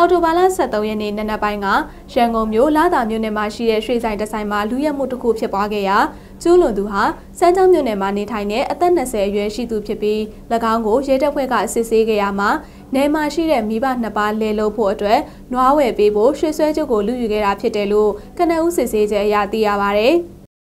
အော်တိုဘာလ23ရက်နေ့နနက်ပိုင်းကရန်ကုန်မြို့လာသာမြို့နယ်မှာရှိတဲ့ရွှေဆိုင်တဆိုင်မှာလူရဲမှုတစ်ခုဖြစ်ပွားခဲ့ရာကျူးလွန်သူဟာစမ်းချောင်းမြို့နယ်မှာနေထိုင်တဲ့အသက်20အရွယ်ရှိသူဖြစ်ပြီး၎င်းကိုရဲတပ်ဖွဲ့ကစစ်ဆေးခဲ့ရမှာနေမှာရှိတဲ့မိဘနှစ်ပါးလဲလို့ဖို့အတွက်နွားဝယ်ပေးဖို့ရွှေဆွဲကျုပ်ကိုလူယူခဲ့တာဖြစ်တယ်လို့ကနအူးစစ်ဆေးချက်အရသိရပါဗျ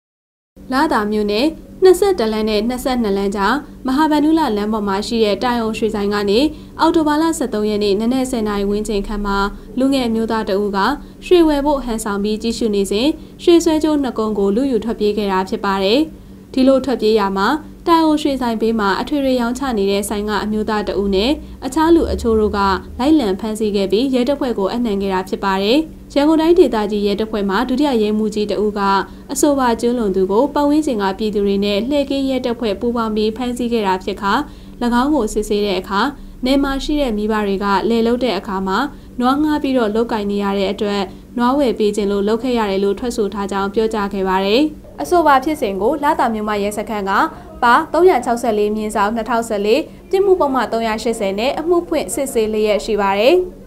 ။လာသာမြို့နယ် 22လမ်းနဲ့22လမ်းကြားမဟာဗန္ဓုလလမ်းပေါ်မှာရှိတဲ့တိုင်အောင်ရွှေဆိုင်ကနေအော်တိုဘာလ23ရက်နေ့နနက်10:00နာရီဝန်းကျင်ခန့်မှာလူငယ်မျိုးသားတဦးကရွှေဝယ်ဖို့ဟန်ဆောင်ပြီးကြီးစုနေစဉ်ရွှေဆွဲကျိုးနှစ်ကုန်းကိုလူယူထွက်ပြေးခဲ့တာဖြစ်ပါတယ်။ ဒီလိုထွက်ပြေးရမှာတိုင်အောင်ရွှေဆိုင်ဘေးမှာအထွေထွေရောင်းချနေတဲ့ဆိုင်ကအမျိုးသားတဦးနဲ့အခြားလူအချို့တို့ကလိုက်လံဖမ်းဆီးခဲ့ပြီးရဲတပ်ဖွဲ့ကိုအနှံခဲ့တာဖြစ်ပါတယ်။ရန်ကုန်တိုင်းဒေသကြီးရဲတပ်ဖွဲ့မှဒုတိယရဲမှူးကြီးတဦးကအဆိုပါကျွလွန်သူကိုပတ်ဝန်းကျင်ကပြည်သူတွေနဲ့လှည့်ကင်းရဲတပ်ဖွဲ့ပူးပေါင်းပြီးဖမ်းဆီးခဲ့တာဖြစ်ခါ၎င်းကိုစစ်ဆေးတဲ့အခါနေမှာရှိတဲ့မိဘတွေကလဲလုတဲ့အခါမှာနွားငားပြီးတော့လုတ်ကင်နေရတဲ့အတွက်နွားဝယ်ပေးခြင်းလို့လုပ်ခဲ့ရတယ်လို့ထွက်ဆိုထားကြောင်းပြောကြားခဲ့ပါတယ်။ အဆိုပါဖြစ်စဉ်ကိုလာတာမြို့မှာရဲစခန်းကပါ364မြင်းဆောင်2014ပြည်မှုပုံမှန်380နဲ့အမှုဖွင့်စစ်ဆေးလျက်ရှိပါတယ်။